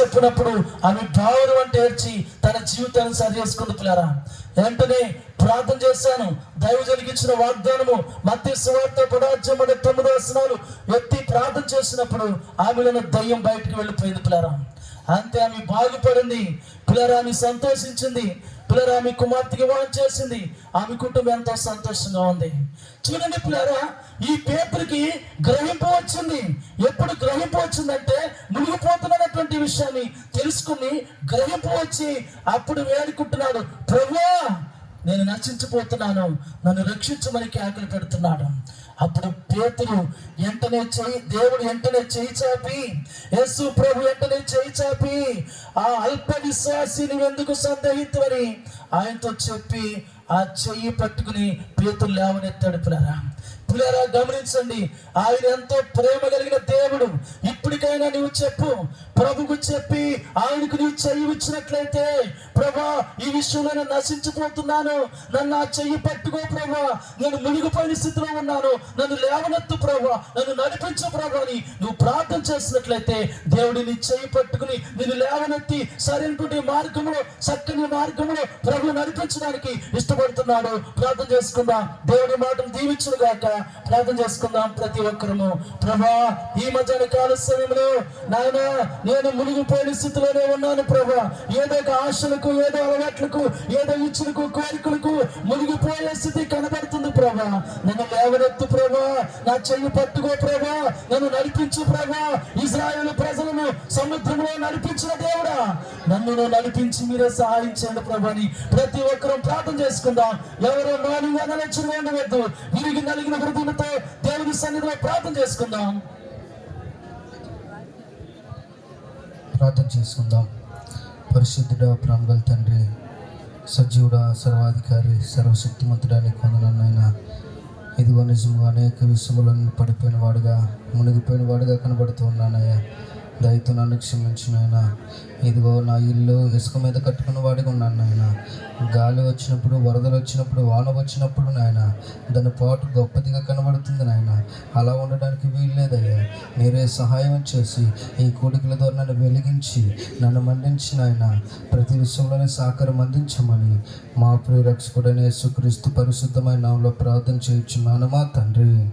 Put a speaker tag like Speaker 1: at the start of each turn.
Speaker 1: చెప్పినప్పుడు ఆమె భావన అంటే ఏడ్చి తన జీవితాన్ని సరి చేసుకుంది పిల్లరా. వెంటనే ప్రార్థన చేశాను. దైవజనికి ఇచ్చిన వాగ్దానము మధ్య సువార్త పదార్థం తొమ్మిది వ్యక్తి ప్రార్థన చేసినప్పుడు ఆమెలను దయ్యం బయటకు వెళ్ళిపోయింది పిల్లరా. అంతే ఆమె బాగుపడింది పిల్లరామి సంతోషించింది. పిల్లరామి కుమార్తెకి వివాహం చేసింది. ఆమె కుటుంబం ఎంతో సంతోషంగా ఉంది. చూడండి పిల్లరా ఈ పేపర్కి గ్రహింపు వచ్చింది. ఎప్పుడు గ్రహింపు వచ్చిందంటే మునిగిపోతున్నటువంటి విషయాన్ని తెలుసుకుని గ్రహింపు వచ్చి అప్పుడు వేడుకుంటున్నాడు. ప్రభువా నేను నశించిపోతున్నాను. నన్ను రక్షించమని కేకలు పెడుతున్నాడు. అప్పుడు పేతురు వెంటనే చేయి దేవుడు వెంటనే చేయి చాపి యేసు ప్రభు వెంటనే చేయి చాపి ఆ అల్ప విశ్వాసిని ఎందుకు సందేహితువని ఆయనతో చెప్పి ఆ చెయ్యి పట్టుకుని పేతులు లేవనెత్తాడు పిల్లరా. పిల్లరా గమనించండి ఆయన ఎంతో ప్రేమ కలిగిన దేవుడు. ఇప్పటికైనా నువ్వు చెప్పు ప్రభుకు చెప్పి ఆయనకు నీవు చెయ్యి ఇచ్చినట్లయితే ప్రభా ఈ విషయంలో నేను నశించిపోతున్నాను. నన్ను ఆ చెయ్యి పట్టుకో ప్రభా. నేను మునిగిపోయిన స్థితిలో ఉన్నాను. నన్ను లేవనెత్తు ప్రభా. నన్ను నడిపించు ప్రభా అని నువ్వు ప్రార్థన చేసినట్లయితే దేవుడి నీ చెయ్యి పట్టుకుని నేను లేవనెత్తి సరైనటువంటి మార్గంలో చక్కని మార్గంలో ప్రభు నడిపించడానికి ఇష్టపడుతున్నాడు. ప్రార్థన చేసుకుందాం. దేవుడి మాటను దీవించును గాక. ప్రార్థన చేసుకుందాం ప్రతి ఒక్కరము. ప్రభా ఈ మధ్యాహ్న కాల సమయంలో నాయన నేను మునిగిపోయిన స్థితిలోనే ఉన్నాను ప్రభా. ఏదో ఒక ఆశలకు ఏదో అలవాట్లకు ఏదో ఇచ్చులకు కోరికలకు మునిగిపోయే స్థితి కనబడుతుంది ప్రభా. నన్ను లేవనెత్తు ప్రభా. నా చెయ్యి పట్టుకో ప్రభా. నన్ను నడిపించు ప్రభా. ఇజ్రాయేల్ ప్రజలను సముద్రంలో నడిపించిన దేవుడా. నన్ను నడిపించి మీరే సహాయించండి ప్రభాని. ప్రతి ఒక్కరూ ప్రార్థన చేసుకుందాం. ఎవరో నాని నలచిన ఉండవద్దు విరిగి నలిగిన హృదయంతో దేవుని సన్నిధిలో ప్రార్థన చేసుకుందాం.
Speaker 2: ప్రార్థన చేసుకుందాం. పరిశుద్ధుడ ప్రాణుల తండ్రి సజీవుడ సర్వాధికారి సర్వశక్తిమంతుడా నీకు వందనాన్నైనా ఇదిగో నిజంగా అనేక విషయములను పడిపోయిన వాడుగా మునిగిపోయిన వాడుగా కనబడుతూ ఉన్నానయ్యా దయతో నన్ను క్షమించినైనా ఇదిగో నా ఇల్లు ఇసుక మీద కట్టుకున్న వాడిగా ఉన్నాను నాయన. గాలి వచ్చినప్పుడు వరదలు వచ్చినప్పుడు వాన వచ్చినప్పుడు నాయన. దాని పాటు గొప్పదిగా కనబడుతుంది నాయన. అలా ఉండడానికి వీల్లేదయ్యా మీరే సహాయం చేసి ఈ కోడికల ద్వారా నన్ను వెలిగించి నన్ను మండించిన ఆయన. ప్రతి విషయంలోనే సహకారం అందించమని మా ప్రియరక్షకుడనే సుక్రీస్తు పరిశుద్ధమైన నామంలో ప్రార్థన చేయించున్నాను మా తండ్రి.